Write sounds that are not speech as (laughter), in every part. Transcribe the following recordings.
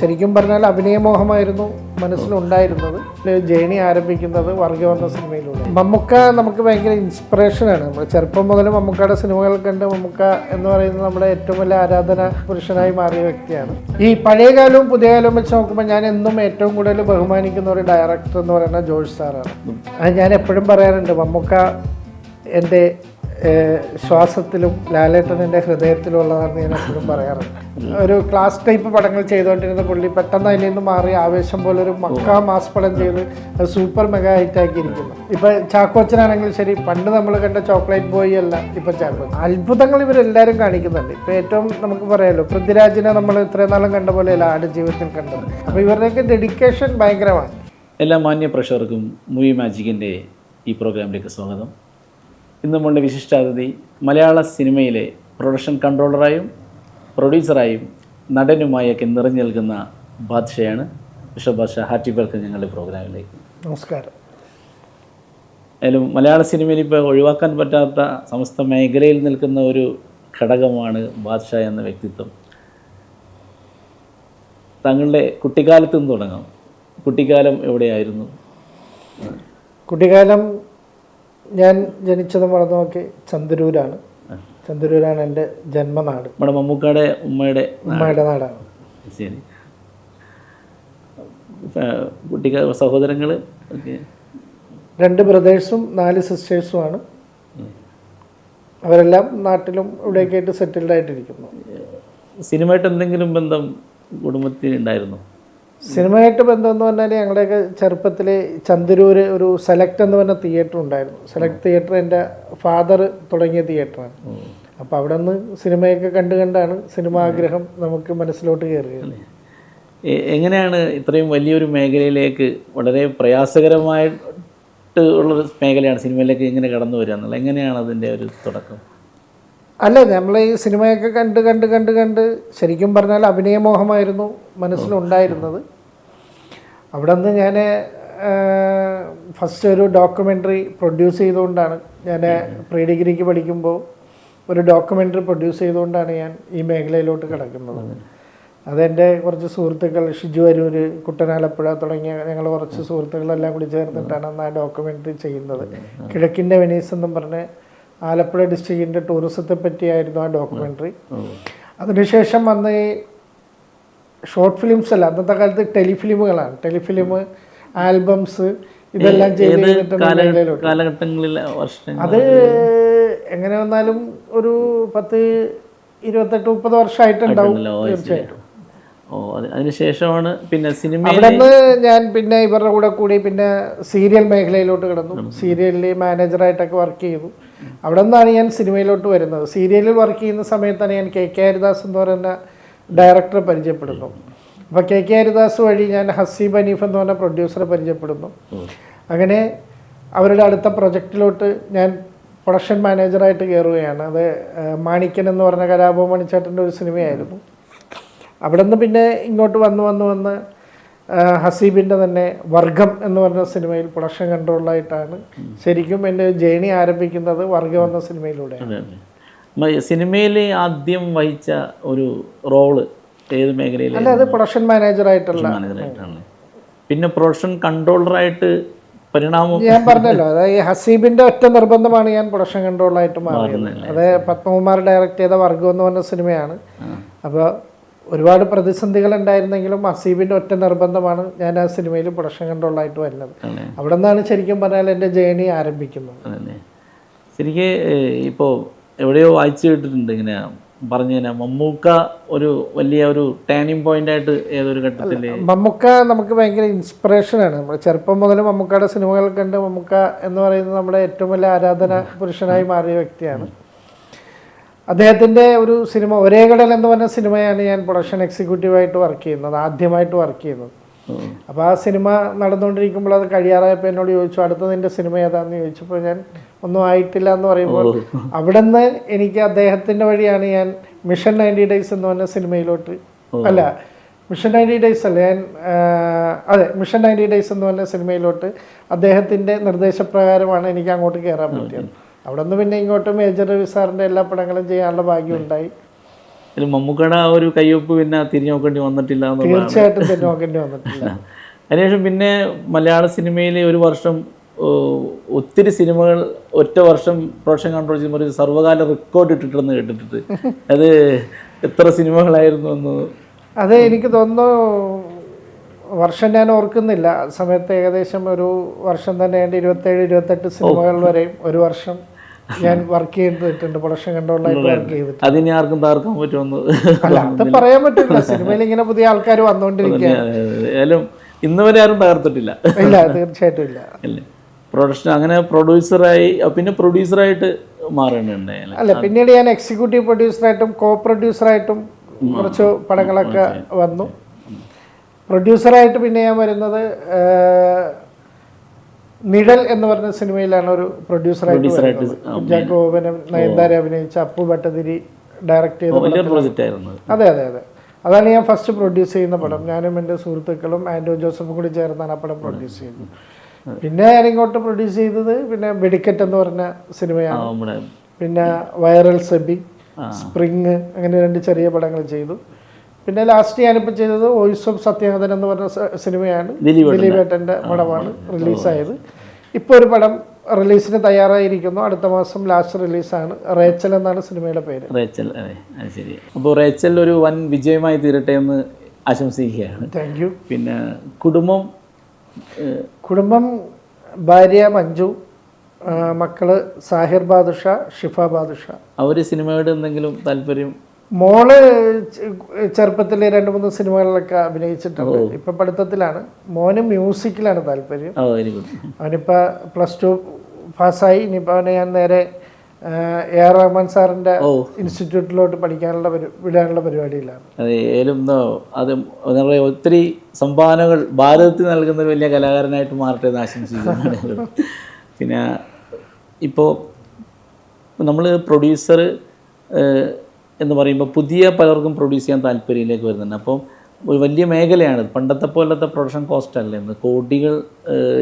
ശരിക്കും പറഞ്ഞാൽ അഭിനയമോഹമായിരുന്നു മനസ്സിലുണ്ടായിരുന്നത്. ജേണി ആരംഭിക്കുന്നത് വർഗവന്ന സിനിമയിലൂടെ. മമ്മുക്ക നമുക്ക് ഭയങ്കര ഇൻസ്പിറേഷനാണ് നമ്മൾ ചെറുപ്പം മുതൽ മമ്മുക്കയുടെ സിനിമകൾ കണ്ട് മമ്മുക്ക എന്ന് പറയുന്നത് നമ്മുടെ ഏറ്റവും വലിയ ആരാധന പുരുഷനായി മാറിയ വ്യക്തിയാണ്. ഈ പഴയ കാലവും പുതിയ കാലവും വെച്ച് നോക്കുമ്പോൾ ഞാൻ എന്നും ഏറ്റവും കൂടുതൽ ബഹുമാനിക്കുന്ന ഒരു ഡയറക്ടർ എന്ന് പറയുന്നത് ജോർജ് സാറാണ്. ഞാൻ എപ്പോഴും പറയാറുണ്ട് മമ്മുക്ക എന്റെ ശ്വാസത്തിലും ലാലേട്ടനെ എന്റെ ഹൃദയത്തിലുള്ളതാണെന്ന് ഞാൻ എപ്പോഴും പറയാറുണ്ട്. ഒരു ക്ലാസ് ടൈപ്പ് പടങ്ങൾ ചെയ്തുകൊണ്ടിരുന്ന പുള്ളി പെട്ടെന്ന് അതിൽ നിന്ന് മാറി ആവേശം പോലെ ഒരു മക്ക മാസ് പടം ചെയ്ത് സൂപ്പർ മെഗാ ഹൈറ്റ് ആക്കിയിരിക്കുന്നു ഇപ്പൊ ചാക്കോച്ചനാണെങ്കിലും ശരി പണ്ട് നമ്മൾ കണ്ട ചോക്ലേറ്റ് ബോയ് അല്ല ഇപ്പൊ ചാക്കോച്ചൻ. അത്ഭുതങ്ങൾ ഇവരെല്ലാവരും കാണിക്കുന്നുണ്ട്. ഇപ്പൊ ഏറ്റവും നമുക്ക് പറയാലോ പൃഥ്വിരാജിനെ നമ്മൾ ഇത്രയും നാളും കണ്ട പോലെയല്ല ആട് ജീവിതത്തിൽ കണ്ടത്. അപ്പൊ ഇവരുടെയൊക്കെ ഡെഡിക്കേഷൻ ഭയങ്കരമാണ്. എല്ലാ മാന്യ പ്രേക്ഷകർക്കും മൂവി മാജിക്കിന്റെ ഈ പ്രോഗ്രാമിലേക്ക് സ്വാഗതം. ഇന്ന് നമ്മളുടെ വിശിഷ്ടാതിഥി മലയാള സിനിമയിലെ പ്രൊഡക്ഷൻ കൺട്രോളറായും പ്രൊഡ്യൂസറായും നടനുമായൊക്കെ നിറഞ്ഞു നിൽക്കുന്ന ബാദ്ഷയാണ്. വിഷ ബാദ്ഷ ഹാറ്റി വെൽക്കം ഞങ്ങളുടെ പ്രോഗ്രാമിലേക്ക്. നമസ്കാരം. അതിലും മലയാള സിനിമയിൽ ഇപ്പോൾ ഒഴിവാക്കാൻ പറ്റാത്ത സമസ്ത മേഖലയിൽ നിൽക്കുന്ന ഒരു ഘടകമാണ് ബാദ്ഷ എന്ന വ്യക്തിത്വം. താങ്കളുടെ കുട്ടിക്കാലത്ത് നിന്ന് തുടങ്ങാം. കുട്ടിക്കാലം എവിടെയായിരുന്നു? കുട്ടിക്കാലം ഞാൻ ജനിച്ചതും വളർന്നതൊക്കെ ചന്ദ്രൂരാണ്. ചന്ദ്രൂരാണ് എന്റെ ജന്മനാട്. നമ്മുടെ മമ്മൂക്കയുടെ ഉമ്മയുടെ ഉമ്മയുടെ നാടാണ്. ശരി. കുട്ടിക്കാല സഹോദരങ്ങൾ രണ്ട് ബ്രദേഴ്സും നാല് സിസ്റ്റേഴ്സുമാണ്. അവരെല്ലാം നാട്ടിലും ഇവിടെയൊക്കെ ആയിട്ട് സെറ്റിൽഡ് ആയിട്ടിരിക്കുന്നു സിനിമയായിട്ട് എന്തെങ്കിലും ബന്ധം കുടുംബത്തിൽ ഉണ്ടായിരുന്നു സിനിമയായിട്ട് ബന്ധം എന്ന് പറഞ്ഞാൽ ഞങ്ങളുടെയൊക്കെ ചെറുപ്പത്തിൽ ചന്ദരൂർ ഒരു സെലക്ട് എന്ന് പറഞ്ഞ തിയേറ്റർ ഉണ്ടായിരുന്നു. സെലക്ട് തിയേറ്റർ എന്റെ ഫാദർ തുടങ്ങിയ തിയേറ്ററാണ്. അപ്പോൾ അവിടെ നിന്ന് സിനിമയൊക്കെ കണ്ട് കണ്ടാണ് സിനിമാഗ്രഹം നമുക്ക് മനസ്സിലോട്ട് കയറുക എങ്ങനെയാണ് ഇത്രയും വലിയൊരു മേഖലയിലേക്ക് വളരെ പ്രയാസകരമായിട്ട് ഉള്ളൊരു മേഖലയാണ് സിനിമയിലേക്ക് എങ്ങനെ കടന്നു വരിക എന്നുള്ളത്? എങ്ങനെയാണ് അതിന്റെ ഒരു തുടക്കം? അല്ല നമ്മൾ ഈ സിനിമയൊക്കെ കണ്ട് കണ്ട് കണ്ട് കണ്ട് ശരിക്കും പറഞ്ഞാൽ അഭിനയമോഹമായിരുന്നു മനസ്സിലുണ്ടായിരുന്നത്. അവിടെ നിന്ന് ഞാൻ ഫസ്റ്റ് ഒരു ഡോക്യുമെന്ററി പ്രൊഡ്യൂസ് ചെയ്തുകൊണ്ടാണ് ഞാൻ പ്രീ ഡിഗ്രിക്ക് പഠിക്കുമ്പോൾ ഒരു ഡോക്യുമെന്ററി പ്രൊഡ്യൂസ് ചെയ്തുകൊണ്ടാണ് ഞാൻ ഈ മേഖലയിലോട്ട് കിടക്കുന്നത്. അതെന്റെ കുറച്ച് സുഹൃത്തുക്കൾ ഷിജു അരൂർ കുട്ടനാലപ്പുഴ തുടങ്ങിയ ഞങ്ങൾ കുറച്ച് സുഹൃത്തുക്കളെല്ലാം കൂടി ചേർന്നിട്ടാണ് അന്ന് ആ ഡോക്യുമെന്ററി ചെയ്യുന്നത്. കിഴക്കിന്റെ വെനീസ് എന്നും പറഞ്ഞ് ആലപ്പുഴ ഡിസ്ട്രിക്റ്റിന്റെ ടൂറിസത്തെ പറ്റിയായിരുന്നു ആ ഡോക്യുമെന്ററി അതിനുശേഷം വന്ന് ഷോർട്ട് ഫിലിംസ് അല്ല അന്നത്തെ കാലത്ത് ടെലിഫിലിമുകളാണ്. ടെലിഫിലിം ആൽബംസ് ഇതെല്ലാം ചെയ്ത് ഏത് കഴിഞ്ഞിട്ടാണ് കാല മേഖലയിലോട്ട് കാലഘട്ടങ്ങളിൽ വർഷം അത് എങ്ങനെ വന്നാലും ഒരു പത്ത് ഇരുപത്തെട്ട് മുപ്പത് വർഷമായിട്ടുണ്ടാവും തീർച്ചയായിട്ടും. ഓ അത് അതിനുശേഷമാണ് പിന്നെ സിനിമ അവിടുന്ന് ഞാൻ പിന്നെ ഇവരുടെ കൂടെ കൂടി പിന്നെ സീരിയൽ മേഖലയിലോട്ട് കിടന്നു. സീരിയലിൽ മാനേജറായിട്ടൊക്കെ വർക്ക് ചെയ്തു. അവിടെ നിന്നാണ് ഞാൻ സിനിമയിലോട്ട് വരുന്നത്. സീരിയലിൽ വർക്ക് ചെയ്യുന്ന സമയത്താണ് ഞാൻ കെ കെ ഹരിദാസ് എന്ന് പറയുന്ന ഡയറക്ടറെ പരിചയപ്പെടുന്നു. അപ്പോൾ കെ കെ ഹരിദാസ് വഴി ഞാൻ ഹസീബ് അനീഫ് എന്ന് പറഞ്ഞ പ്രൊഡ്യൂസറെ പരിചയപ്പെടുന്നു. അങ്ങനെ അവരുടെ അടുത്ത പ്രൊജക്റ്റിലോട്ട് ഞാൻ പ്രൊഡക്ഷൻ മാനേജറായിട്ട് കയറുകയാണ് അത് മാണിക്കൻ എന്ന് പറഞ്ഞ കലാഭവൻ മണിച്ചേട്ടന്റെ ഒരു സിനിമയായിരുന്നു. അവിടെ നിന്ന് പിന്നെ ഇങ്ങോട്ട് വന്ന് വന്ന് വന്ന് ഹസീബിന്റെ തന്നെ വർഗം എന്ന് പറഞ്ഞ സിനിമയിൽ പ്രൊഡക്ഷൻ കൺട്രോളായിട്ടാണ് ശരിക്കും എന്റെ ജേണി ആരംഭിക്കുന്നത് വർഗം എന്ന സിനിമയിലൂടെ സിനിമയിൽ ആദ്യം വഹിച്ച ഒരു റോൾ ഏത് മേഖലയിൽ അല്ല അത് പ്രൊഡക്ഷൻ മാനേജറായിട്ടുള്ള പിന്നെ പ്രൊഡക്ഷൻ കൺട്രോളറായിട്ട് പരിണാമം ഞാൻ പറഞ്ഞല്ലോ അതായത് ഹസീബിന്റെ ഒറ്റ നിർബന്ധമാണ് ഞാൻ പ്രൊഡക്ഷൻ കൺട്രോളായിട്ട് മാറിയത്. അത് പത്മകുമാർ ഡയറക്റ്റ് ചെയ്ത വർഗം എന്ന് പറഞ്ഞ സിനിമയാണ്. അപ്പോൾ ഒരുപാട് പ്രതിസന്ധികൾ ഉണ്ടായിരുന്നെങ്കിലും അസീബിന്റെ ഒറ്റ നിർബന്ധമാണ് ഞാൻ ആ സിനിമയിൽ പ്രൊഡക്ഷൻ കൺട്രോളായിട്ട് വരുന്നത്. അവിടെ നിന്നാണ് ശരിക്കും പറഞ്ഞാൽ എന്റെ ജേണി ആരംഭിക്കുന്നത്. ശരിക്ക് ഇപ്പോൾ എവിടെയോ വായിച്ചു കേട്ടിട്ടുണ്ട് ഇങ്ങനെ പറഞ്ഞു മമ്മൂക്ക ഒരു വലിയ ഒരു ടേണിംഗ് പോയിന്റ് ആയിട്ട് ഏതൊരു ഘട്ടത്തിൽ മമ്മൂക്ക നമുക്ക് ഭയങ്കര ഇൻസ്പിറേഷനാണ് നമ്മൾ ചെറുപ്പം മുതൽ മമ്മൂക്കയുടെ സിനിമകൾ കണ്ട് മമ്മൂക്ക എന്ന് പറയുന്നത് നമ്മുടെ ഏറ്റവും വലിയ ആരാധന പുരുഷനായി മാറിയ വ്യക്തിയാണ്. അദ്ദേഹത്തിന്റെ ഒരു സിനിമ ഒരേ കടൽ എന്ന് പറഞ്ഞ സിനിമയാണ് ഞാൻ പ്രൊഡക്ഷൻ എക്സിക്യൂട്ടീവായിട്ട് വർക്ക് ചെയ്യുന്നത് ആദ്യമായിട്ട് വർക്ക് ചെയ്യുന്നത്. അപ്പോൾ ആ സിനിമ നടന്നുകൊണ്ടിരിക്കുമ്പോൾ അത് കഴിയാറായപ്പോൾ എന്നോട് ചോദിച്ചു അടുത്ത നിന്റെ സിനിമ ഏതാണെന്ന് ചോദിച്ചപ്പോൾ ഞാൻ ഒന്നും ആയിട്ടില്ല എന്ന് പറയുമ്പോൾ അവിടെ നിന്ന് എനിക്ക് അദ്ദേഹത്തിന്റെ വഴിയാണ് ഞാൻ മിഷൻ നയന്റി ഡേയ്സ് എന്ന് പറഞ്ഞ സിനിമയിലോട്ട് അല്ല മിഷൻ നയന്റി ഡേയ്സ് അല്ല ഞാൻ അതെ മിഷൻ നയന്റി ഡേയ്സ് എന്ന് പറഞ്ഞ സിനിമയിലോട്ട് അദ്ദേഹത്തിന്റെ നിർദ്ദേശപ്രകാരമാണ് എനിക്ക് അങ്ങോട്ട് കയറാൻ പറ്റിയത്. അവിടെ നിന്ന് പിന്നെ ഇങ്ങോട്ട് മേജർ രവി സാറിന്റെ എല്ലാ പടങ്ങളും ചെയ്യാനുള്ള ഭാഗ്യം ഉണ്ടായി മമ്മൂക്കയുടെ ആ ഒരു കയ്യൊപ്പ് പിന്നെ തിരിഞ്ഞു നോക്കേണ്ടി വന്നിട്ടില്ല തീർച്ചയായിട്ടും തിരിഞ്ഞു നോക്കേണ്ടി വന്നിട്ടില്ല. (laughs) അതിനുശേഷം പിന്നെ മലയാള സിനിമയിൽ ഒരു വർഷം ഒത്തിരി സിനിമകൾ ഒറ്റ വർഷം പ്രൊഡക്ഷൻ കൺട്രോൾ ചെയ്യുമ്പോൾ ഒരു സർവകാല റെക്കോർഡ് ഇട്ടിട്ടെന്ന് കേട്ടിട്ടുണ്ട്. (laughs) അത് എത്ര സിനിമകളായിരുന്നു എന്ന്. അത് എനിക്ക് തോന്നുന്നു വർഷം ഞാൻ ഓർക്കുന്നില്ല. ആ സമയത്ത് ഏകദേശം ഒരു വർഷം തന്നെ ഇരുപത്തേഴ് ഇരുപത്തെട്ട് സിനിമകൾ വരെയും ഒരു വർഷം ഞാൻ വർക്ക് ചെയ്തിട്ടുണ്ട് പ്രൊഡക്ഷൻ കൺട്രോളായിട്ട് വർക്ക് ചെയ്തിട്ടുണ്ട്. അതിനെ ആർക്കും താർക്കാൻ പറ്റുമെന്ന്. അല്ല അത് പറയാൻ പറ്റില്ല. സിനിമയിൽ ഇങ്ങനെ പുതിയ ആൾക്കാർ വന്നുകൊണ്ടിരിക്കുകയാണ്. ഇന്ന് വരെ ആരും തകർത്തിട്ടില്ല. ഇല്ല തീർച്ചയായിട്ടും ഇല്ല. അല്ലേ പ്രൊഡക്ഷൻ അങ്ങനെ പ്രൊഡ്യൂസറായി പിന്നെ പ്രൊഡ്യൂസറായിട്ട് മാറേണ്ടതുണ്ട് അല്ല പിന്നീട് ഞാൻ എക്സിക്യൂട്ടീവ് പ്രൊഡ്യൂസറായിട്ടും കോ പ്രൊഡ്യൂസറായിട്ടും കുറച്ച് പടങ്ങളൊക്കെ വന്നു. പ്രൊഡ്യൂസറായിട്ട് പിന്നെ ഞാൻ വരുന്നത് നിഴൽ എന്ന് പറഞ്ഞ സിനിമയിലാണ് ഒരു പ്രൊഡ്യൂസറായിട്ട് ബോബനും നയൻതാര അഭിനയിച്ച അപ്പു ഭട്ടതിരി ഡയറക്റ്റ് ചെയ്ത അതെ. അതെ അതെ അതാണ് ഞാൻ ഫസ്റ്റ് പ്രൊഡ്യൂസ് ചെയ്യുന്ന പടം. ഞാനും എന്റെ സുഹൃത്തുക്കളും ആൻഡോ ജോസഫും കൂടി ചേർന്നാണ് ആ പടം പ്രൊഡ്യൂസ് ചെയ്യുന്നത്. പിന്നെ ഞാൻ ഇങ്ങോട്ട് പ്രൊഡ്യൂസ് ചെയ്തത് പിന്നെ വെടിക്കെട്ട് എന്ന് പറഞ്ഞ സിനിമയാണ്. പിന്നെ വൈറൽ സെബി. സ്പ്രിങ് അങ്ങനെ രണ്ട് ചെറിയ പടങ്ങൾ ചെയ്തു. പിന്നെ ലാസ്റ്റ് ഞാനിപ്പോൾ ചെയ്തത് വോയിസ് ഓഫ് സത്യനാഥൻ എന്ന് പറഞ്ഞ സിനിമയാണ്. ദിലീപ് ദിലീപേട്ടന്റെ പടമാണ് റിലീസായത്. ഇപ്പോൾ ഒരു പടം റിലീസിന് തയ്യാറായിരിക്കുന്നു. അടുത്ത മാസം ലാസ്റ്റ് റിലീസാണ്. റേച്ചൽ എന്നാണ് സിനിമയുടെ പേര്. റേച്ചൽ അതെ ശരി. അപ്പോൾ റേച്ചൽ ഒരു വൻ വിജയമായി തീരട്ടെ എന്ന് ആശംസിക്കുകയാണ്. താങ്ക് യു പിന്നെ കുടുംബം കുടുംബം ഭാര്യ മഞ്ജു മക്കൾ സാഹിർ ബാദുഷ ഷിഫ ബാദുഷ. അവർ സിനിമയോട് എന്തെങ്കിലും താല്പര്യം മോൾ ചെറുപ്പത്തിൽ രണ്ട് മൂന്ന് സിനിമകളിലൊക്കെ അഭിനയിച്ചിട്ടുണ്ട്. ഇപ്പൊ പഠിത്തത്തിലാണ്. മോന് മ്യൂസിക്കിലാണ് താല്പര്യം. അവനിപ്പോ പ്ലസ് ടു പാസ്സായി. ഇനിയിപ്പോൾ അവനെ ഞാൻ നേരെ എ ആർ റഹ്മാൻ സാറിന്റെ ഇൻസ്റ്റിറ്റ്യൂട്ടിലോട്ട് പഠിക്കാനുള്ള വിടാനുള്ള പരിപാടിയിലാണ്. അത് അത് എന്താ പറയുക ഒത്തിരി സംഭാവനകൾ ഭാരതത്തിൽ നൽകുന്ന വലിയ കലാകാരനായിട്ട് മാറട്ടെ എന്ന് പിന്നെ ഇപ്പോൾ നമ്മൾ പ്രൊഡ്യൂസർ എന്ന് പറയുമ്പോൾ പുതിയ പലർക്കും പ്രൊഡ്യൂസ് ചെയ്യാൻ താല്പര്യത്തിലേക്ക് വരുന്നുണ്ട്. അപ്പം ഒരു വലിയ മേഖലയാണ് പണ്ടത്തെ പോലത്തെ പ്രൊഡക്ഷൻ കോസ്റ്റ് അല്ല. ഇന്ന് കോടികൾ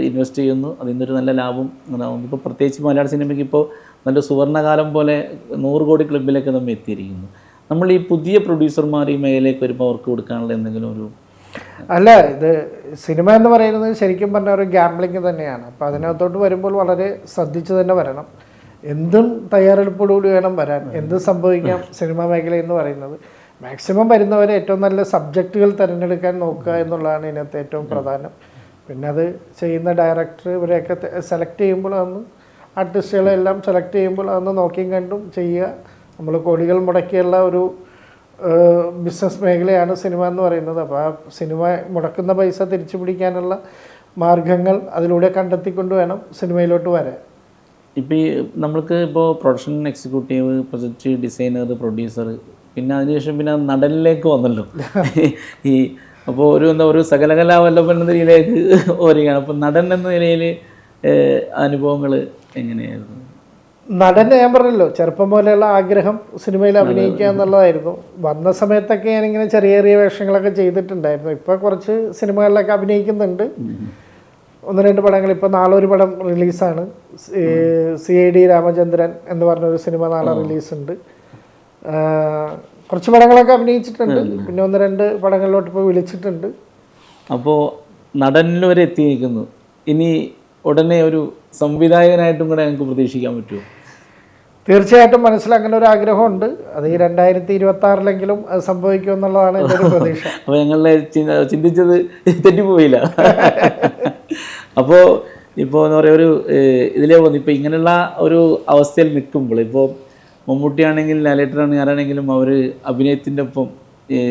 ഇൻവെസ്റ്റ് ചെയ്യുന്നു. അതിൽ നിന്നൊരു നല്ല ലാഭം ഉണ്ടാവുന്നു ഇപ്പോൾ പ്രത്യേകിച്ച് മലയാള സിനിമയ്ക്ക് ഇപ്പോൾ നല്ല സുവർണകാലം പോലെ നൂറ് കോടി ക്ലബിലേക്ക് നമ്മൾ എത്തിയിരിക്കുന്നു. നമ്മൾ ഈ പുതിയ പ്രൊഡ്യൂസർമാർ ഈ മേഖലയിലേക്ക് വരുമ്പോൾ അവർക്ക് കൊടുക്കാനുള്ള എന്തെങ്കിലും ഒരു അല്ല ഇത് സിനിമ എന്ന് പറയുന്നത് ശരിക്കും പറഞ്ഞ ഒരു ഗ്യാംബ്ലിങ് തന്നെയാണ്. അപ്പോൾ അതിനകത്തോട്ട് വരുമ്പോൾ വളരെ ശ്രദ്ധിച്ച് തന്നെ വരണം. എന്തും തയ്യാറെടുപ്പോടുകൂടി വേണം വരാൻ. എന്ത് സംഭവിക്കാം സിനിമാ മേഖല എന്ന് പറയുന്നത്. മാക്സിമം വരുന്നവരെ ഏറ്റവും നല്ല സബ്ജക്റ്റുകൾ തിരഞ്ഞെടുക്കാൻ നോക്കുക എന്നുള്ളതാണ് ഇതിനകത്ത് ഏറ്റവും പ്രധാനം. പിന്നെ അത് ചെയ്യുന്ന ഡയറക്ടർ ഇവരെയൊക്കെ സെലക്ട് ചെയ്യുമ്പോൾ അതൊന്ന് ആർട്ടിസ്റ്റുകളെല്ലാം സെലക്ട് ചെയ്യുമ്പോൾ അതൊന്ന് നോക്കിയും കണ്ടും ചെയ്യുക. നമ്മൾ കോടികൾ മുടക്കിയുള്ള ഒരു ബിസിനസ് മേഖലയാണ് സിനിമ എന്ന് പറയുന്നത്. അപ്പോൾ ആ സിനിമ മുടക്കുന്ന പൈസ തിരിച്ചു പിടിക്കാനുള്ള മാർഗങ്ങൾ അതിലൂടെ കണ്ടെത്തിക്കൊണ്ട് വേണം സിനിമയിലോട്ട് വരാൻ. ഇപ്പോൾ ഈ നമ്മൾക്ക് ഇപ്പോൾ production executive project designer producer പിന്നെ അതിനുശേഷം പിന്നെ നടനിലേക്ക് വന്നല്ലോ. ഈ അപ്പോൾ ഒരു എന്താ ഒരു സകലകലാവല്ലഭൻ എന്ന നിലയിലേക്ക് വരികയാണ്. അപ്പോൾ നടൻ എന്ന നിലയിൽ അനുഭവങ്ങൾ എങ്ങനെയായിരുന്നു? നടൻ ഞാൻ പറഞ്ഞല്ലോ ചെറുപ്പം പോലെയുള്ള ആഗ്രഹം സിനിമയിൽ അഭിനയിക്കുക എന്നുള്ളതായിരുന്നു. വന്ന സമയത്തൊക്കെ ഞാനിങ്ങനെ ചെറിയ ചെറിയ വേഷങ്ങളൊക്കെ ചെയ്തിട്ടുണ്ടായിരുന്നു. ഇപ്പോൾ കുറച്ച് സിനിമകളിലൊക്കെ അഭിനയിക്കുന്നുണ്ട്. ഒന്ന് രണ്ട് പടങ്ങൾ. ഇപ്പോൾ നാളെ ഒരു പടം റിലീസാണ്. സി ഐ ഡി രാമചന്ദ്രൻ എന്ന് പറഞ്ഞൊരു സിനിമ നാളെ റിലീസുണ്ട്. കുറച്ച് പടങ്ങളൊക്കെ അഭിനയിച്ചിട്ടുണ്ട്. പിന്നെ ഒന്ന് രണ്ട് പടങ്ങളിലോട്ട് ഇപ്പോൾ വിളിച്ചിട്ടുണ്ട്. അപ്പോൾ നടനിൽ വരെ എത്തിയിരിക്കുന്നു. ഇനി ഉടനെ ഒരു സംവിധായകനായിട്ടും കൂടെ ഞങ്ങൾക്ക് പ്രതീക്ഷിക്കാൻ പറ്റുമോ? തീർച്ചയായിട്ടും മനസ്സിൽ അങ്ങനെ ഒരു ആഗ്രഹമുണ്ട്. അത് ഈ രണ്ടായിരത്തി ഇരുപത്തി ആറിലെങ്കിലും അത് സംഭവിക്കും എന്നുള്ളതാണ് എന്റെ ഒരു പ്രതീക്ഷ. (laughs) അപ്പോൾ ഞങ്ങളുടെ ചിന്തിച്ചത് തെറ്റിപ്പോയില്ല. (laughs) അപ്പോൾ ഇപ്പോൾ എന്ന് പറയുക ഒരു ഇതിലേ വന്നു ഇപ്പോൾ ഇങ്ങനെയുള്ള ഒരു അവസ്ഥയിൽ നിൽക്കുമ്പോൾ ഇപ്പോൾ മമ്മൂട്ടിയാണെങ്കിൽ ലാലേട്ടനാണെങ്കിൽ ആരാണെങ്കിലും അവർ അഭിനയത്തിന്റെ ഒപ്പം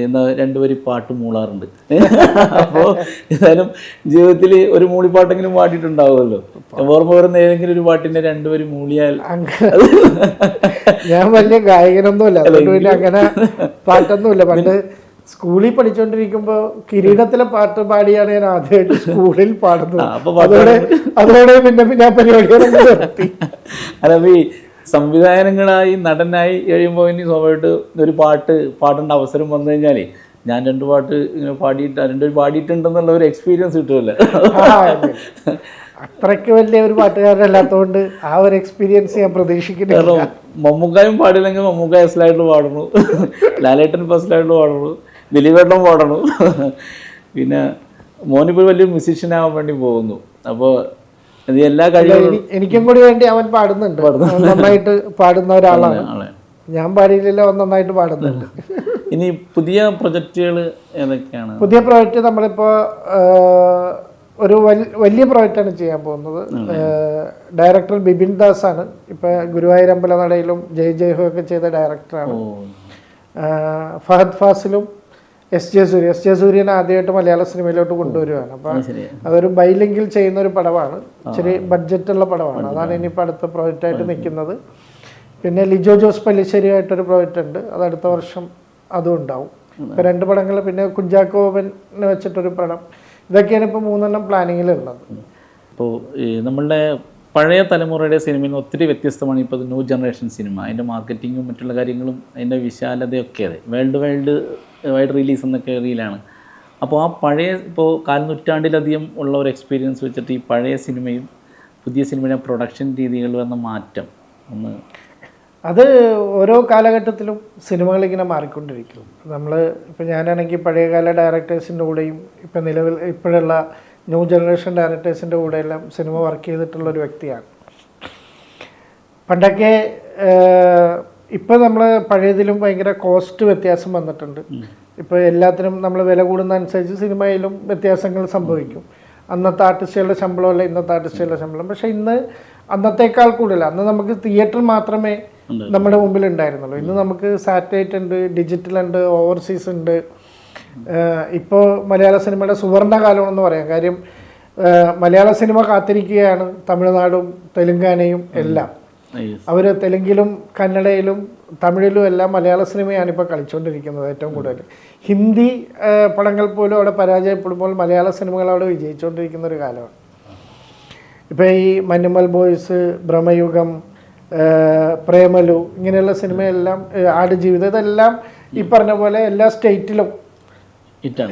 എന്താ രണ്ടുപേരും പാട്ട് മൂളാറുണ്ട്. അപ്പോൾ ഏതായാലും ജീവിതത്തിൽ ഒരു മൂളിപ്പാട്ടെങ്കിലും പാടിയിട്ടുണ്ടാവുമല്ലോ. ഓർമ്മ വരുന്ന ഏതെങ്കിലും ഒരു പാട്ടിന്റെ രണ്ടുപേരും മൂളിയാൽ ഞാൻ വലിയ ഗായകനൊന്നുമില്ല. അതുകൊണ്ട് പിന്നെ അങ്ങനെ പാട്ടൊന്നുമില്ല. പണ്ട് സ്കൂളിൽ പഠിച്ചുകൊണ്ടിരിക്കുമ്പോൾ കിരീടത്തിലെ പാട്ട് പാടിയാണ് ഞാൻ ആദ്യമായിട്ട് സ്കൂളിൽ പാടുന്നത്. അതോടെ അതോടെ പിന്നെ പിന്നെ പരിപാടി പരിപാടികളൊക്കെ നിർത്തി. അല്ല ഈ സംവിധായകനായി നടനായി കഴിയുമ്പോൾ ഇനി സ്വാഭാവികമായിട്ട് ഒരു പാട്ട് പാടേണ്ട അവസരം വന്നു കഴിഞ്ഞാലേ ഞാൻ രണ്ട് പാട്ട് ഇങ്ങനെ പാടിയിട്ട് രണ്ടുപേരും പാടിയിട്ടുണ്ടെന്നുള്ള ഒരു എക്സ്പീരിയൻസ് കിട്ടുമല്ലോ. അത്രയ്ക്ക് വലിയ ഒരു പാട്ടുകാരനല്ലാത്തതുകൊണ്ട് ആ ഒരു എക്സ്പീരിയൻസ് ഞാൻ പ്രതീക്ഷിക്കുന്നില്ല. കാരണം മമ്മൂക്കായും പാടില്ലെങ്കിൽ മമ്മൂക്ക എസ്ലായിട്ട് പാടുള്ളൂ. ലാലേട്ടൻ ഫസ്റ്റിലായിട്ട് പാടണു ദിലീപേട്ടൻ പാടണു. പിന്നെ മോനിപ്പോൾ വലിയ മ്യൂസീഷ്യൻ ആവാൻ വേണ്ടി പോകുന്നു. അപ്പോൾ അത് എല്ലാ കഴിവും എനി- എനിക്കും കൂടി വേണ്ടി അവൻ പാടുന്നുണ്ട്. നന്നായിട്ട് പാടുന്ന ഒരാളാണ്. ഞാൻ പാടിയില്ലല്ലോ അവൻ നന്നായിട്ട് പാടുന്നുണ്ട്. ഇനി പുതിയ പ്രൊജക്റ്റുകൾ ഏതൊക്കെയാണ്? പുതിയ പ്രോജക്റ്റ് നമ്മളിപ്പോൾ ഒരു വലിയ പ്രോജക്റ്റാണ് ചെയ്യാൻ പോകുന്നത്. ഡയറക്ടർ ബിപിൻ ദാസ് ആണ് ഇപ്പോൾ ഗുരുവായൂർ അമ്പലനടയിലും ജയ് ജയ് ഹോ ഒക്കെ ചെയ്ത ഡയറക്ടറാണ്. Fahadh ഫാസിലും S J Suriya. S J Suryan ആദ്യമായിട്ട് മലയാള സിനിമയിലോട്ട് കൊണ്ടുവരുവാണ്. അപ്പൊ അതൊരു ബൈലിങ്കിൽ ചെയ്യുന്ന ഒരു പടമാണ് ഇച്ചിരി ബഡ്ജറ്റുള്ള പടമാണ്. അതാണ് ഇനിയിപ്പോൾ അടുത്ത പ്രോജക്റ്റായിട്ട് നിൽക്കുന്നത്. പിന്നെ ലിജോ ജോസ് പല്ലിശ്ശേരിയായിട്ടൊരു പ്രോജക്റ്റ് ഉണ്ട്. അത് അടുത്ത വർഷം അതും ഉണ്ടാവും. ഇപ്പൊ രണ്ട് പടങ്ങൾ പിന്നെ കുഞ്ചാക്കോവനെ വെച്ചിട്ടൊരു പടം ഇതൊക്കെയാണ് ഇപ്പോൾ മൂന്നെണ്ണം പ്ലാനിങ്ങിലുള്ളത്. അപ്പോൾ ഈ നമ്മളുടെ പഴയ തലമുറയുടെ സിനിമയിൽ നിന്ന് ഒത്തിരി വ്യത്യസ്തമാണ് ഇപ്പോൾ ന്യൂ ജനറേഷൻ സിനിമ. അതിന്റെ മാർക്കറ്റിങ്ങും മറ്റുള്ള കാര്യങ്ങളും അതിന്റെ വിശാലതയൊക്കെ അതെ. വേൾഡ് വൈൽഡ് വൈഡ് റിലീസ് എന്നൊക്കെ റീലാണ് അപ്പോൾ ആ പഴയ ഇപ്പോൾ കാൽനൂറ്റാണ്ടിലധികം ഉള്ള ഒരു എക്സ്പീരിയൻസ് വെച്ചിട്ട് ഈ പഴയ സിനിമയും പുതിയ സിനിമയുടെ പ്രൊഡക്ഷൻ രീതികളിൽ വന്ന മാറ്റം ഒന്ന് അത് ഓരോ കാലഘട്ടത്തിലും സിനിമകൾ ഇങ്ങനെ മാറിക്കൊണ്ടിരിക്കും നമ്മൾ ഇപ്പോൾ ഞാനാണെങ്കിൽ പഴയകാല ഡയറക്ടേഴ്സിന്റെ കൂടെയും ഇപ്പം നിലവിൽ ഇപ്പോഴുള്ള ന്യൂ ജനറേഷൻ ഡയറക്ടേഴ്സിന്റെ കൂടെയെല്ലാം സിനിമ വർക്ക് ചെയ്തിട്ടുള്ള ഒരു വ്യക്തിയാണ്. പണ്ടൊക്കെ ഇപ്പം നമ്മൾ പഴയതിലും ഭയങ്കര കോസ്റ്റ് വ്യത്യാസം വന്നിട്ടുണ്ട്. ഇപ്പോൾ എല്ലാത്തിനും നമ്മൾ വില കൂടുന്ന അനുസരിച്ച് സിനിമയിലും വ്യത്യാസങ്ങൾ സംഭവിക്കും. അന്നത്തെ ആർട്ടിസ്റ്റുകളുടെ ശമ്പളമല്ല ഇന്നത്തെ ആർട്ടിസ്റ്റുകളുടെ ശമ്പളം. പക്ഷേ ഇന്ന് അന്നത്തേക്കാൾ കൂടുതൽ അന്ന് നമുക്ക് തിയേറ്റർ മാത്രമേ നമ്മുടെ മുമ്പിൽ ഉണ്ടായിരുന്നുള്ളൂ ഇന്ന് നമുക്ക് സാറ്റലൈറ്റ് ഉണ്ട് ഡിജിറ്റൽ ഉണ്ട് ഓവർസീസ് ഉണ്ട്. ഇപ്പോൾ മലയാള സിനിമയുടെ സുവർണകാലം എന്ന് പറയാം. കാര്യം മലയാള സിനിമ കാത്തിരിക്കുകയാണ് തമിഴ്നാടും തെലുങ്കാനയും എല്ലാം. അവർ തെലുങ്കിലും കന്നഡയിലും തമിഴിലും എല്ലാം മലയാള സിനിമയാണ് ഇപ്പോൾ കളിച്ചുകൊണ്ടിരിക്കുന്നത് ഏറ്റവും കൂടുതൽ ഹിന്ദി പടങ്ങൾ പോലും അവിടെ പരാജയപ്പെടുമ്പോൾ മലയാള സിനിമകൾ അവിടെ വിജയിച്ചുകൊണ്ടിരിക്കുന്ന ഒരു കാലമാണ്. ഇപ്പോൾ ഈ മഞ്ഞുമൽ ബോയ്സ് ഭ്രമയുഗം പ്രേമലു ഇങ്ങനെയുള്ള സിനിമയെല്ലാം ആടുജീവിതം ഇതെല്ലാം ഈ പറഞ്ഞ പോലെ എല്ലാ സ്റ്റേറ്റിലും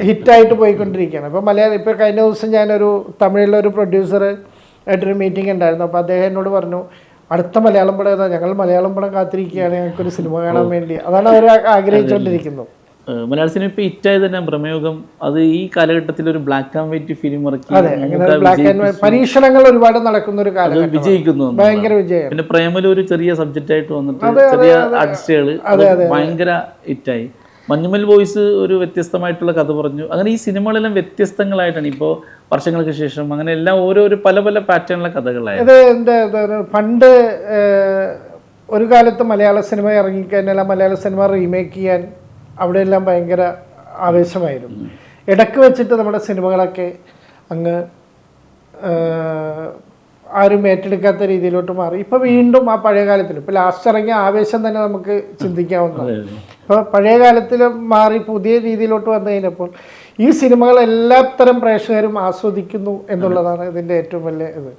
ഹിറ്റായിട്ട് പോയിക്കൊണ്ടിരിക്കുകയാണ്. അപ്പോൾ മലയാളം ഇപ്പോൾ കഴിഞ്ഞ ദിവസം ഞാനൊരു തമിഴിലൊരു പ്രൊഡ്യൂസർ ആയിട്ടൊരു മീറ്റിംഗ് ഉണ്ടായിരുന്നു. അപ്പോൾ അദ്ദേഹം എന്നോട് പറഞ്ഞു അടുത്ത മലയാളം പടം ഏതാ? ഞങ്ങൾ മലയാളം പടം കാത്തിരിക്കുകയാണ്. ഞങ്ങൾക്കൊരു സിനിമ കാണാൻ വേണ്ടി. അതാണ് അവർ ആഗ്രഹിച്ചുകൊണ്ടിരിക്കുന്നത് മലയാള സിനിമ ഇപ്പൊ ഹിറ്റായി തന്നെ പ്രമേയോഗം അത് ഈ കാലഘട്ടത്തിൽ ഒരു ബ്ലാക്ക് ആൻഡ് വൈറ്റ് ഫിലിം ഇറക്കി അതെ ബ്ലാക്ക് ആൻഡ് വൈറ്റ് പരീക്ഷണങ്ങൾ ഒരുപാട് നടക്കുന്ന ഒരു കാലം വിജയിക്കുന്നു ഭയങ്കര വിജയം. പിന്നെ പ്രേമലൊരു ചെറിയ സബ്ജക്റ്റ് ആയിട്ട് വന്നിട്ട് ചെറിയ ആർട്ടിസ്റ്റുകൾ ഭയങ്കര ഹിറ്റായി മഞ്ഞുമൽ ബോയ്സ് ഒരു വ്യത്യസ്തമായിട്ടുള്ള കഥ പറഞ്ഞു. അങ്ങനെ ഈ സിനിമകളെല്ലാം വ്യത്യസ്തങ്ങളായിട്ടാണ്. ഇപ്പോൾ വർഷങ്ങൾക്ക് ശേഷം അങ്ങനെ എല്ലാം ഓരോരോ പല പല പാറ്റേണുള്ള കഥകളായിരുന്നു. അത് എന്താ പണ്ട് ഒരു കാലത്ത് മലയാള സിനിമ ഇറങ്ങിക്കഴിഞ്ഞാൽ ആ മലയാള സിനിമ റീമേക്ക് ചെയ്യാൻ അവിടെയെല്ലാം ഭയങ്കര ആവേശമായിരുന്നു. ഇടയ്ക്ക് വെച്ചിട്ട് നമ്മുടെ സിനിമകളൊക്കെ അങ്ങ് ആരും ഏറ്റെടുക്കാത്ത രീതിയിലോട്ട് മാറി. ഇപ്പം വീണ്ടും ആ പഴയ കാലത്തിൽ ഇപ്പം ലാസ്റ്റ് ഇറങ്ങിയ ആവേശം തന്നെ നമുക്ക് ചിന്തിക്കാവുന്നതാണ്. ഇപ്പോൾ പഴയ കാലത്തിൽ മാറി പുതിയ രീതിയിലോട്ട് വന്നു കഴിഞ്ഞപ്പോൾ ഈ സിനിമകൾ എല്ലാത്തരം പ്രേക്ഷകരും ആസ്വദിക്കുന്നു എന്നുള്ളതാണ് ഇതിന്റെ ഏറ്റവും വലിയ ഇത്.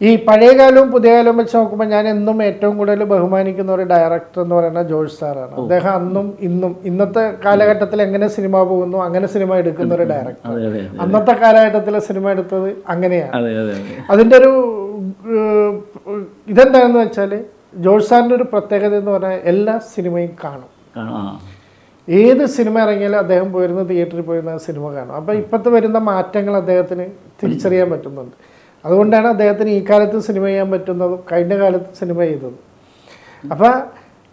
ഈ പഴയ കാലവും പുതിയ കാലവും വെച്ച് നോക്കുമ്പോൾ ഞാൻ എന്നും ഏറ്റവും കൂടുതൽ ബഹുമാനിക്കുന്ന ഒരു ഡയറക്ടർ എന്ന് പറയുന്ന ജോർജ് സാറാണ്. അദ്ദേഹം അന്നും ഇന്നും ഇന്നത്തെ കാലഘട്ടത്തിൽ എങ്ങനെ സിനിമ പോകുന്നു അങ്ങനെ സിനിമ എടുക്കുന്ന ഒരു ഡയറക്ടർ അന്നത്തെ കാലഘട്ടത്തിലെ സിനിമ എടുത്തത് അങ്ങനെയാണ്. അതെ അതെ അതെ. അതിന്റെ ഒരു ഇതെന്താണെന്ന് വെച്ചാൽ ജോർജ് സാറിന്റെ ഒരു പ്രത്യേകത എന്ന് പറഞ്ഞാൽ എല്ലാ സിനിമയും കാണും. കാണാം ഏത് സിനിമ ഇറങ്ങിയാലും അദ്ദേഹം പോയിരുന്ന തിയേറ്ററിൽ പോയിരുന്ന സിനിമ കാണും. അപ്പോൾ ഇപ്പോഴത്തെ വരുന്ന മാറ്റങ്ങൾ അദ്ദേഹത്തിന് തിരിച്ചറിയാൻ പറ്റുന്നുണ്ട്. അതുകൊണ്ടാണ് അദ്ദേഹത്തിന് ഈ കാലത്ത് സിനിമ ചെയ്യാൻ പറ്റുന്നതും കഴിഞ്ഞ കാലത്ത് സിനിമ ചെയ്തതും. അപ്പോൾ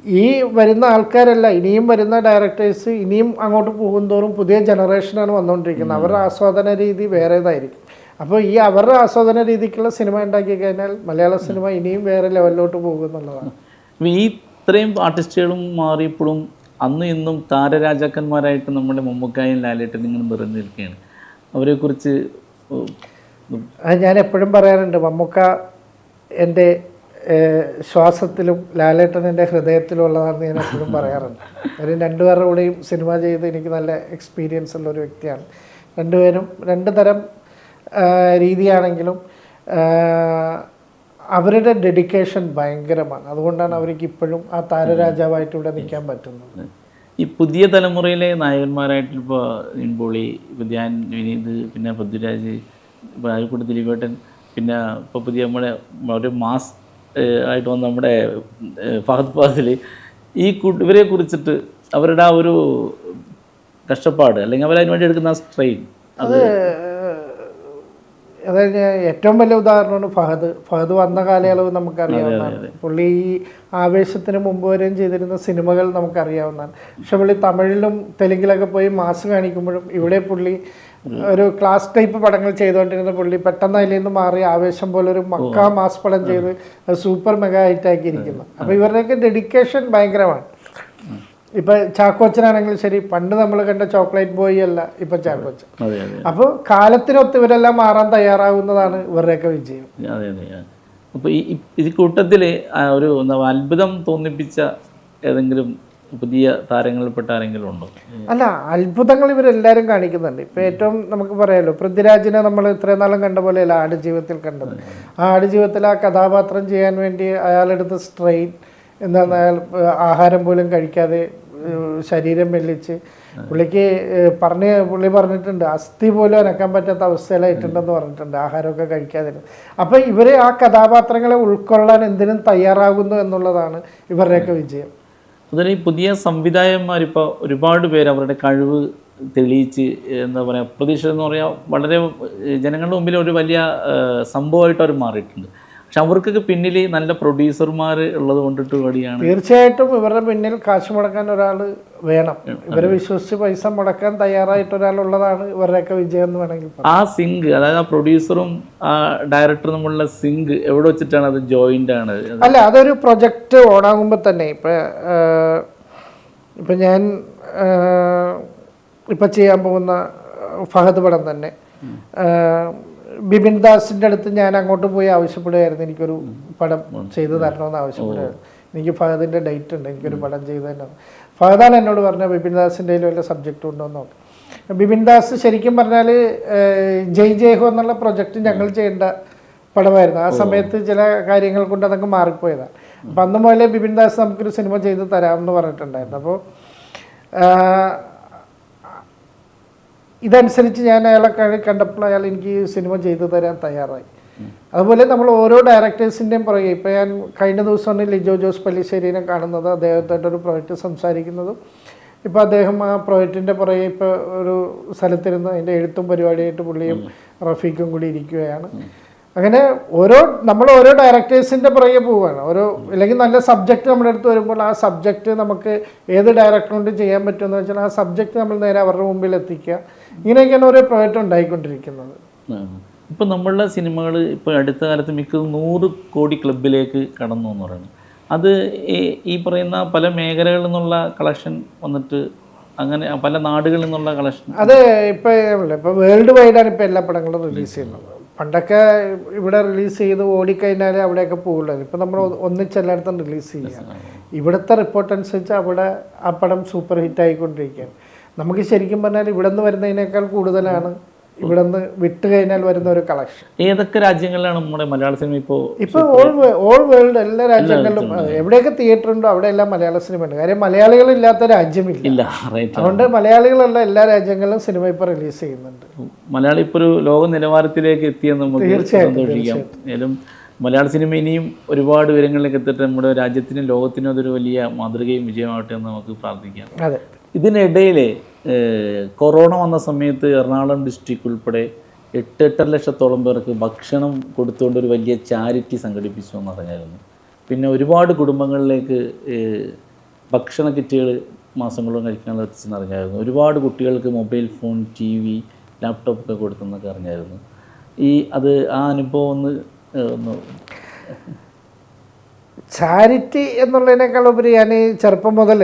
ഈ വരുന്ന ആൾക്കാരല്ല ഇനിയും വരുന്ന ഡയറക്ടേഴ്സ് ഇനിയും അങ്ങോട്ട് പോകുന്തോറും പുതിയ ജനറേഷനാണ് വന്നുകൊണ്ടിരിക്കുന്നത്. അവരുടെ ആസ്വാദന രീതി വേറേതായിരിക്കും. അപ്പോൾ ഈ അവരുടെ ആസ്വാദന രീതിക്കുള്ള സിനിമ ഉണ്ടാക്കി കഴിഞ്ഞാൽ മലയാള സിനിമ ഇനിയും വേറെ ലെവലിലോട്ട് പോകും എന്നുള്ളതാണ്. അപ്പൊ ഈ ഇത്രയും ആർട്ടിസ്റ്റുകളും മാറിയപ്പോഴും അന്നും ഇന്നും താരരാജാക്കന്മാരായിട്ട് നമ്മുടെ മമ്മൂക്കായും ലാലേട്ടനും ഇങ്ങനെ നിറഞ്ഞു നിൽക്കുകയാണ്. അവരെക്കുറിച്ച് ഞാൻ എപ്പോഴും പറയാറുണ്ട് മമ്മൂക്ക എന്റെ ശ്വാസത്തിലും ലാലേട്ടൻ എന്റെ ഹൃദയത്തിലും ഉള്ളതാണെന്ന് ഞാൻ എപ്പോഴും പറയാറുണ്ട്. കാര്യം രണ്ടുപേരുടെ കൂടെയും സിനിമ ചെയ്ത് എനിക്ക് നല്ല എക്സ്പീരിയൻസ് ഉള്ള ഒരു വ്യക്തിയാണ്. രണ്ടുപേരും രണ്ട് തരം രീതിയാണെങ്കിലും അവരുടെ ഡെഡിക്കേഷൻ ഭയങ്കരമാണ്. അതുകൊണ്ടാണ് അവർക്ക് ഇപ്പോഴും ആ താരരാജാവായിട്ട് ഇവിടെ നിൽക്കാൻ പറ്റുന്നത്. ഈ പുതിയ തലമുറയിലെ നായകന്മാരായിട്ട് ഇപ്പോൾ ഇൻപോളി ഇപ്പോൾ ധ്യാൻ വിനീത് പിന്നെ പൃഥ്വിരാജ് ഇപ്പോൾ അരിക്കുട്ടി ദിലീപേട്ടൻ പിന്നെ ഇപ്പോൾ പുതിയ നമ്മുടെ ഒരു മാസ് ആയിട്ട് വന്ന നമ്മുടെ ഫഹദ് ഫാസിൽ. ഈ കൂട്ട് ഇവരെ കുറിച്ചിട്ട് അവരുടെ ആ ഒരു കഷ്ടപ്പാട് അല്ലെങ്കിൽ അവരതിന് വേണ്ടി എടുക്കുന്ന സ്ട്രെയിൻ അത് അതായത് ഏറ്റവും വലിയ ഉദാഹരണമാണ് ഫഹദ്. ഫഹദ് വന്ന കാലയളവ് നമുക്കറിയാവുന്നതാണ്. പുള്ളി ഈ ആവേശത്തിന് മുമ്പ് വരെയും ചെയ്തിരുന്ന സിനിമകൾ നമുക്കറിയാവുന്നതാണ്. പക്ഷെ പുള്ളി തമിഴിലും തെലുങ്കിലൊക്കെ പോയി മാസ് കാണിക്കുമ്പോഴും ഇവിടെ പുള്ളി ഒരു ക്ലാസ് ടൈപ്പ് പടങ്ങൾ ചെയ്തുകൊണ്ടിരുന്ന പുള്ളി പെട്ടെന്ന് അതിൽ നിന്ന് മാറി ആവേശം പോലെ ഒരു മക്ക മാസ് പടം ചെയ്ത് സൂപ്പർ മെഗാ ഹിറ്റ് ആക്കിയിരിക്കുന്നു അപ്പൊ ഇവരുടെയൊക്കെ ഡെഡിക്കേഷൻ ഭയങ്കരമാണ്. ഇപ്പൊ ചാക്കോച്ചനാണെങ്കിലും ശരി പണ്ട് നമ്മൾ കണ്ട ചോക്ലേറ്റ് ബോയ് അല്ല ഇപ്പൊ ചാക്കോച്ച അപ്പോൾ കാലത്തിനൊത്ത് ഇവരെല്ലാം മാറാൻ തയ്യാറാവുന്നതാണ് ഇവരുടെയൊക്കെ വിജയം. അതെ അതെ അപ്പോൾ ഈ ഈ- കൂട്ടത്തിൽ ഒരു എന്താ അത്ഭുതം തോന്നിപ്പിച്ച ഏതെങ്കിലും പുതിയ താരങ്ങളിൽപ്പെട്ട ആരെങ്കിലും ഉണ്ടോ? അല്ല അത്ഭുതങ്ങൾ ഇവരെല്ലാവരും കാണിക്കുന്നുണ്ട്. ഇപ്പൊ ഏറ്റവും നമുക്ക് പറയാലോ പൃഥ്വിരാജിനെ നമ്മൾ ഇത്രയും നാളും കണ്ട പോലെയല്ല ആടുജീവിതത്തിൽ കണ്ടത്. ആ ആടുജീവിതത്തിൽ ആ കഥാപാത്രം ചെയ്യാൻ വേണ്ടി അയാളെടുത്ത് സ്ട്രെയിൻ എന്താണ് അയാൾ ആഹാരം പോലും കഴിക്കാതെ ശരീരം മെല്ലിച്ച് പുള്ളിക്ക് പറഞ്ഞ് പുള്ളി പറഞ്ഞിട്ടുണ്ട് അസ്ഥി പോലും അനക്കാൻ പറ്റാത്ത അവസ്ഥയിലായിട്ടുണ്ടെന്ന് പറഞ്ഞിട്ടുണ്ട് ആഹാരമൊക്കെ കഴിക്കാതിരുന്നു അപ്പോൾ ഇവർ ആ കഥാപാത്രങ്ങളെ ഉൾക്കൊള്ളാൻ എന്തിനും തയ്യാറാകുന്നു എന്നുള്ളതാണ് ഇവരുടെയൊക്കെ വിജയം. അതുപോലെ ഈ പുതിയ സംവിധായകന്മാരിപ്പോൾ ഒരുപാട് പേര് അവരുടെ കഴിവ് തെളിയിച്ച് എന്താ പറയുക പ്രതീക്ഷ എന്ന് പറയാൽ വളരെ ജനങ്ങളുടെ മുമ്പിൽ ഒരു വലിയ സംഭവമായിട്ട് അവർ മാറിയിട്ടുണ്ട്. പക്ഷെ അവർക്കൊക്കെ പിന്നിൽ നല്ല പ്രൊഡ്യൂസർമാർ ഉള്ളത് കൊണ്ടിട്ട് കൂടിയാണ് തീർച്ചയായിട്ടും ഇവരുടെ പിന്നിൽ കാശ് മുടക്കാൻ ഒരാൾ വേണം. ഇവരെ വിശ്വസിച്ച് പൈസ മുടക്കാൻ തയ്യാറായിട്ട് ഒരാളുള്ളതാണ് ഇവരുടെയൊക്കെ വിജയം എന്ന് വേണമെങ്കിൽ ആ സിങ്ക് അതായത് ആ പ്രൊഡ്യൂസറും ആ ഡയറക്ടറും തമ്മിലുള്ള സിങ്ക് എവിടെ വെച്ചിട്ടാണ് അത് ജോയിന്റ് ആണ്? അല്ല അതൊരു പ്രൊജക്റ്റ് ഓണാകുമ്പോൾ തന്നെ. ഇപ്പം ഇപ്പം ഞാൻ ഇപ്പം ചെയ്യാൻ പോകുന്ന ഫഹദ് പടം തന്നെ. ബിപിൻ ദാസിന്റെ അടുത്ത് ഞാൻ അങ്ങോട്ട് പോയി ആവശ്യപ്പെടുകയായിരുന്നു. എനിക്കൊരു പടം ചെയ്തു തരണമെന്ന് ആവശ്യപ്പെടുകയായിരുന്നു. എനിക്ക് ഫഹദിന്റെ ഡേറ്റ് ഉണ്ട്. എനിക്കൊരു പടം ചെയ്തു തന്നെ ഫഹദാണ് എന്നോട് പറഞ്ഞ ബിപിൻ ദാസിന്റെ വല്ല സബ്ജക്റ്റ് ഉണ്ടോ എന്ന് നോക്കാം. ബിപിൻ ദാസ് ശരിക്കും പറഞ്ഞാൽ ജയ് ജയ്ഹോ എന്നുള്ള പ്രൊജക്റ്റ് ഞങ്ങൾ ചെയ്യേണ്ട പടമായിരുന്നു. ആ സമയത്ത് ചില കാര്യങ്ങൾ കൊണ്ട് അതൊക്കെ മാറിപ്പോയതാണ് അപ്പം അന്ന് മുതലേ ബിപിൻ ദാസ് നമുക്കൊരു സിനിമ ചെയ്ത് തരാമെന്ന് പറഞ്ഞിട്ടുണ്ടായിരുന്നു. അപ്പോൾ ഇതനുസരിച്ച് ഞാൻ അയാളെ കഴി- കണ്ടപ്പോൾ അയാൾ എനിക്ക് സിനിമ ചെയ്തു തരാൻ തയ്യാറായി. അതുപോലെ നമ്മൾ ഓരോ ഡയറക്ടേഴ്സിന്റെയും പുറകെ ഇപ്പോൾ ഞാൻ കഴിഞ്ഞ ദിവസമാണ് ലിജോ ജോസ് പല്ലിശ്ശേരിനെ കാണുന്നത്. അദ്ദേഹത്തിന്റെ ഒരു പ്രോജക്റ്റ് സംസാരിക്കുന്നതും. ഇപ്പോൾ അദ്ദേഹം ആ പ്രോജക്റ്റിന്റെ പുറകെ ഇപ്പോൾ ഒരു സ്ഥലത്തിരുന്ന് അതിന്റെ എഴുത്തും പരിപാടിയായിട്ട് പുള്ളിയും റഫീഖും കൂടി ഇരിക്കുകയാണ്. അങ്ങനെ ഓരോ നമ്മൾ ഓരോ ഡയറക്ടേഴ്സിന്റെ പുറകെ പോവുകയാണ്. ഓരോ അല്ലെങ്കിൽ നല്ല സബ്ജക്റ്റ് നമ്മുടെ അടുത്ത് വരുമ്പോൾ ആ സബ്ജക്റ്റ് നമുക്ക് ഏത് ഡയറക്ടറിനോട് ചെയ്യാൻ പറ്റുമെന്ന് വെച്ചാൽ ആ സബ്ജക്റ്റ് നമ്മൾ നേരെ അവരുടെ മുമ്പിൽ എത്തിക്കുക. ഇങ്ങനെയൊക്കെയാണ് ഓരോ പ്രോജക്റ്റ് ഉണ്ടായിക്കൊണ്ടിരിക്കുന്നത്. ഇപ്പം നമ്മളുടെ സിനിമകൾ ഇപ്പോൾ അടുത്ത കാലത്ത് മിക്കതും നൂറ് കോടി ക്ലബിലേക്ക് കടന്നു എന്ന് പറയുന്നത് അത് ഈ ഈ പറയുന്ന പല മേഖലകളിൽ നിന്നുള്ള കളക്ഷൻ വന്നിട്ട് അങ്ങനെ പല നാടുകളിൽ നിന്നുള്ള കളക്ഷൻ അത് ഇപ്പം ഇപ്പം വേൾഡ് വൈഡാണ് ഇപ്പോൾ എല്ലാ പടങ്ങളും റിലീസ് ചെയ്യുന്നത്. പണ്ടൊക്കെ ഇവിടെ റിലീസ് ചെയ്ത് ഓടിക്കഴിഞ്ഞാൽ അവിടെയൊക്കെ പോകുള്ളൂ. ഇപ്പം നമ്മൾ ഒന്നിച്ചെല്ലായിടത്തും റിലീസ് ചെയ്യുക ഇവിടുത്തെ റിപ്പോർട്ട് അനുസരിച്ച് അവിടെ ആ പടം സൂപ്പർ ഹിറ്റ് ആയിക്കൊണ്ടിരിക്കുകയാണ്. നമുക്ക് ശരിക്കും പറഞ്ഞാൽ ഇവിടെ നിന്ന് വരുന്നതിനേക്കാൾ കൂടുതലാണ് ഇവിടെ നിന്ന് വിട്ട് കഴിഞ്ഞാൽ വരുന്ന ഒരു കളക്ഷൻ ഏതൊക്കെ രാജ്യങ്ങളിലാണ് നമ്മുടെ മലയാള സിനിമ ഇപ്പോൾ ഇപ്പോൾ ഓൾ ഓൾ വേൾഡ് എല്ലാ രാജ്യങ്ങളിലും എവിടെയൊക്കെ തിയേറ്റർ ഉണ്ടോ അവിടെ എല്ലാം മലയാള സിനിമ ഉണ്ട് കാര്യം മലയാളികളില്ലാത്ത രാജ്യമില്ല. ഇല്ല അതുകൊണ്ട് മലയാളികളല്ല എല്ലാ രാജ്യങ്ങളിലും സിനിമ ഇപ്പോൾ റിലീസ് ചെയ്യുന്നുണ്ട്. മലയാളി ഇപ്പോൾ ഒരു ലോക നിലവാരത്തിലേക്ക് എത്തിയെന്ന് നമുക്ക് സന്തോഷിക്കാം. ഏതായാലും മലയാള സിനിമ ഇനിയും ഒരുപാട് ഉയരങ്ങളിലേക്ക് എത്തിയിട്ട് നമ്മുടെ രാജ്യത്തിനും ലോകത്തിനും അതൊരു വലിയ മാതൃകയും വിജയമാവട്ടെ എന്ന് നമുക്ക് പ്രാർത്ഥിക്കാം. അതെ. ഇതിനിടയിൽ കൊറോണ വന്ന സമയത്ത് എറണാകുളം ഡിസ്ട്രിക്ട് ഉൾപ്പെടെ എട്ട് എട്ടര ലക്ഷത്തോളം പേർക്ക് ഭക്ഷണം കൊടുത്തുകൊണ്ട് ഒരു വലിയ ചാരിറ്റി സംഘടിപ്പിച്ചു എന്ന് പറഞ്ഞായിരുന്നു പിന്നെ ഒരുപാട് കുടുംബങ്ങളിലേക്ക് ഭക്ഷണ കിറ്റുകൾ മാസങ്ങളോളം കഴിക്കാനുള്ള എത്തിച്ചെന്ന് അറിഞ്ഞായിരുന്നു ഒരുപാട് കുട്ടികൾക്ക് മൊബൈൽ ഫോൺ ടി വി ലാപ്ടോപ്പൊക്കെ കൊടുത്തെന്നൊക്കെ അറിഞ്ഞായിരുന്നു. ഈ അത് ആ അനുഭവം ഒന്ന് ഒന്ന് ചാരിറ്റി എന്നുള്ളതിനേക്കാൾ ഉപരി ഞാൻ ചെറുപ്പം മുതൽ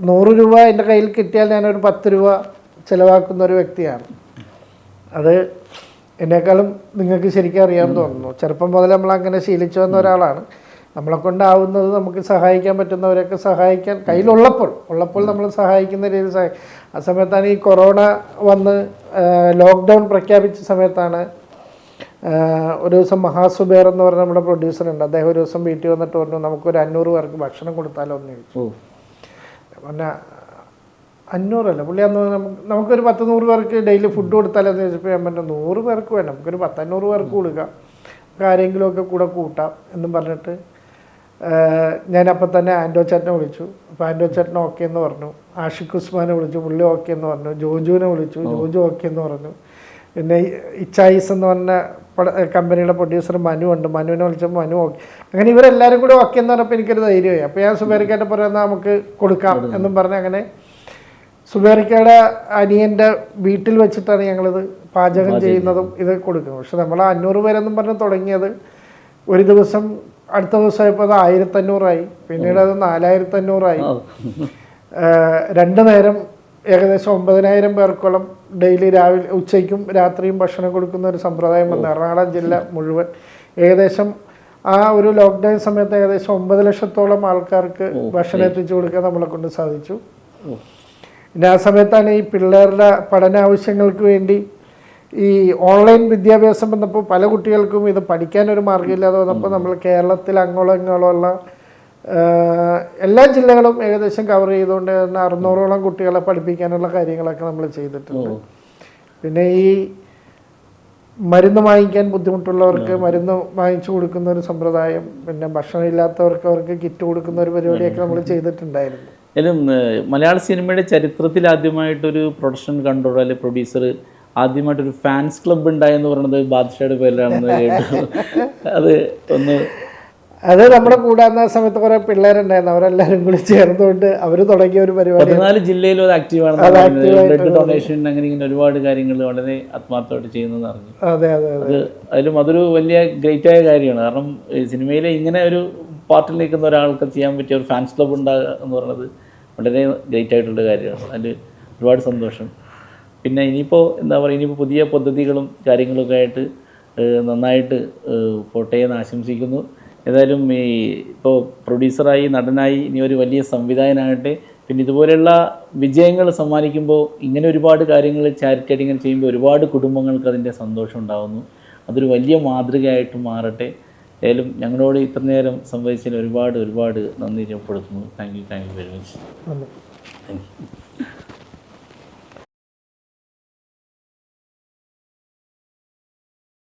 നൂറ് രൂപ എന്റെ കയ്യിൽ കിട്ടിയാൽ ഞാനൊരു പത്ത് രൂപ ചിലവാക്കുന്ന ഒരു വ്യക്തിയാണ്. അത് എന്നെക്കാളും നിങ്ങൾക്ക് ശരിക്കും അറിയാമെന്ന് തോന്നുന്നു. ചെറുപ്പം മുതൽ നമ്മൾ അങ്ങനെ ശീലിച്ചു വന്ന ഒരാളാണ്. നമ്മളെ കൊണ്ടാവുന്നത് നമുക്ക് സഹായിക്കാൻ പറ്റുന്നവരൊക്കെ സഹായിക്കാൻ കയ്യിലുള്ളപ്പോൾ ഉള്ളപ്പോൾ നമ്മൾ സഹായിക്കുന്ന രീതിയിൽ സഹായി ആ സമയത്താണ് ഈ കൊറോണ വന്ന് ലോക്ക്ഡൗൺ പ്രഖ്യാപിച്ച സമയത്താണ് ഒരു ദിവസം മഹാസുബേർ എന്ന് പറഞ്ഞ നമ്മുടെ പ്രൊഡ്യൂസർ ഉണ്ട്. അദ്ദേഹം ഒരു ദിവസം വീട്ടിൽ വന്നിട്ട് പറഞ്ഞു നമുക്കൊരു അഞ്ഞൂറ് പേർക്ക് ഭക്ഷണം കൊടുത്താലോ? എന്ന് ചോദിച്ചു. പറഞ്ഞ അഞ്ഞൂറല്ല. പുള്ളി അന്ന് നമുക്ക് നമുക്കൊരു പത്ത് നൂറ് പേർക്ക് ഡെയിലി ഫുഡ് കൊടുത്താലെന്ന് ചോദിച്ചപ്പോൾ ഞാൻ പറഞ്ഞു നൂറ് പേർക്ക് വേണം. നമുക്കൊരു പത്തഞ്ഞൂറ് പേർക്ക് കൊടുക്കാം. നമുക്ക് ആരെങ്കിലുമൊക്കെ കൂടെ കൂട്ടാം എന്നും പറഞ്ഞിട്ട് ഞാനപ്പം ഞാൻ അപ്പം തന്നെ ആൻഡോ ചേട്ടനെ വിളിച്ചു. അപ്പോൾ ആൻഡോ ചേട്ടൻ ഓക്കെ എന്ന് പറഞ്ഞു. ആഷിഖ് ഉസ്മാനെ വിളിച്ചു. പുള്ളി ഓക്കെ എന്ന് പറഞ്ഞു. ജോജുവിനെ വിളിച്ചു. ജോജു ഓക്കെ എന്ന് പറഞ്ഞു. പിന്നെ ഇച്ചായിസ് എന്ന് പറഞ്ഞ പട കമ്പനിയുടെ പ്രൊഡ്യൂസർ മനു ഉണ്ട്. മനുവിനെ വിളിച്ചപ്പോൾ മനു ഓക്കെ അങ്ങനെ ഇവരെല്ലാവരും കൂടെ ഓക്കെ എന്ന് പറഞ്ഞപ്പോൾ എനിക്കൊരു ധൈര്യമായി. അപ്പോൾ ഞാൻ സുബേറിക്കായിട്ട് പറയുന്നത് നമുക്ക് കൊടുക്കാം എന്നും പറഞ്ഞ് അങ്ങനെ സുബേറിക്കയുടെ അനിയന്റെ വീട്ടിൽ വെച്ചിട്ടാണ് ഞങ്ങളിത് പാചകം ചെയ്യുന്നതും ഇത് കൊടുക്കുന്നത്. പക്ഷെ നമ്മൾ അഞ്ഞൂറ് പേരെന്നും പറഞ്ഞ് തുടങ്ങിയത് ഒരു ദിവസം അടുത്ത ദിവസമായപ്പോൾ അത് ആയിരത്തഞ്ഞൂറായി. പിന്നീട് അത് നാലായിരത്തഞ്ഞൂറായി. രണ്ട് നേരം ഏകദേശം ഒമ്പതിനായിരം പേർക്കോളം ഡെയിലി രാവിലെ ഉച്ചയ്ക്കും രാത്രിയും ഭക്ഷണം കൊടുക്കുന്ന ഒരു സമ്പ്രദായം വന്നു. എറണാകുളം ജില്ല മുഴുവൻ. ഏകദേശം ആ ഒരു ലോക്ക്ഡൗൺ സമയത്ത് ഏകദേശം ഒമ്പത് ലക്ഷത്തോളം ആൾക്കാർക്ക് ഭക്ഷണം എത്തിച്ചു കൊടുക്കാൻ നമ്മളെ കൊണ്ട് സാധിച്ചു. പിന്നെ ആ സമയത്താണ് ഈ പിള്ളേരുടെ പഠന ആവശ്യങ്ങൾക്ക് വേണ്ടി ഈ ഓൺലൈൻ വിദ്യാഭ്യാസം വന്നപ്പോൾ പല കുട്ടികൾക്കും ഇത് പഠിക്കാനൊരു മാർഗമില്ലാതെ വന്നപ്പോൾ നമ്മൾ കേരളത്തിൽ അങ്ങോളം ഇങ്ങോളം എല്ലാ ജില്ലകളും ഏകദേശം കവർ ചെയ്തുകൊണ്ട് തന്നെ അറുന്നൂറോളം കുട്ടികളെ പഠിപ്പിക്കാനുള്ള കാര്യങ്ങളൊക്കെ നമ്മൾ ചെയ്തിട്ടുണ്ട്. പിന്നെ ഈ മരുന്ന് വാങ്ങിക്കാൻ ബുദ്ധിമുട്ടുള്ളവർക്ക് മരുന്ന് വാങ്ങിച്ചു കൊടുക്കുന്ന ഒരു സമ്പ്രദായം പിന്നെ ഭക്ഷണം ഇല്ലാത്തവർക്ക് അവർക്ക് കിറ്റ് കൊടുക്കുന്ന ഒരു പരിപാടിയൊക്കെ നമ്മൾ ചെയ്തിട്ടുണ്ടായിരുന്നു. ഏതായാലും മലയാള സിനിമയുടെ ചരിത്രത്തിൽ ആദ്യമായിട്ടൊരു പ്രൊഡക്ഷൻ കൺട്രോളർ അല്ലെങ്കിൽ പ്രൊഡ്യൂസർ ആദ്യമായിട്ടൊരു ഫാൻസ് ക്ലബ്ബ് ഉണ്ടായെന്ന് പറയുന്നത് ബാദ്ഷയുടെ പേരിലാണെന്ന് കേട്ടു. (laughs) അത് ഒന്ന് അത് നമ്മുടെ കൂടാന്ന സമയത്ത് കുറെ പിള്ളേരുണ്ടായിരുന്നു. അവരെല്ലാരും കൂടി ചേർന്നുകൊണ്ട് അവർ തുടങ്ങിയ ഒരു പരിപാടി. പതിനാല് ജില്ലയിലും അത് ബ്ലഡ് ഡൊണേഷൻ അങ്ങനെ ഇങ്ങനെ ഒരുപാട് കാര്യങ്ങൾ വളരെ ആത്മാർത്ഥമായിട്ട് ചെയ്യുന്നതെന്ന് അറിഞ്ഞു. അതെ അതെ അതെ. അത് അതിലും അതൊരു വലിയ ഗ്രേറ്റ് ആയ കാര്യമാണ്. കാരണം സിനിമയിലെ ഇങ്ങനെ ഒരു പാർട്ടിൽ നിൽക്കുന്ന ഒരാൾക്ക് ചെയ്യാൻ പറ്റിയ ഒരു ഫാൻസ് ക്ലബ് ഉണ്ടാകുക എന്ന് പറയുന്നത് വളരെ ഗ്രേറ്റ് ആയിട്ടുള്ള കാര്യമാണ്. അതിൽ ഒരുപാട് സന്തോഷം. പിന്നെ ഇനിയിപ്പോൾ എന്താ പറയുക ഇനിയിപ്പോൾ പുതിയ പദ്ധതികളും കാര്യങ്ങളൊക്കെ ആയിട്ട് നന്നായിട്ട് പോട്ടെ എന്ന് ആശംസിക്കുന്നു. ഏതായാലും ഈ ഇപ്പോൾ പ്രൊഡ്യൂസറായി നടനായി ഇനി ഒരു വലിയ സംവിധായകനാകട്ടെ. പിന്നെ ഇതുപോലെയുള്ള വിജയങ്ങൾ സമ്മാനിക്കുമ്പോൾ ഇങ്ങനെ ഒരുപാട് കാര്യങ്ങൾ ചാരിറ്റി ആയിട്ട് ഇങ്ങനെ ചെയ്യുമ്പോൾ ഒരുപാട് കുടുംബങ്ങൾക്ക് അതിന്റെ സന്തോഷം ഉണ്ടാകുന്നു അതൊരു വലിയ മാതൃകയായിട്ട് മാറട്ടെ. ഏതായാലും ഞങ്ങളോട് ഇത്ര നേരം സംവദിച്ചതിന് ഒരുപാട് ഒരുപാട് നന്ദി രേഖപ്പെടുത്തുന്നു. Thank you thank you very much thank you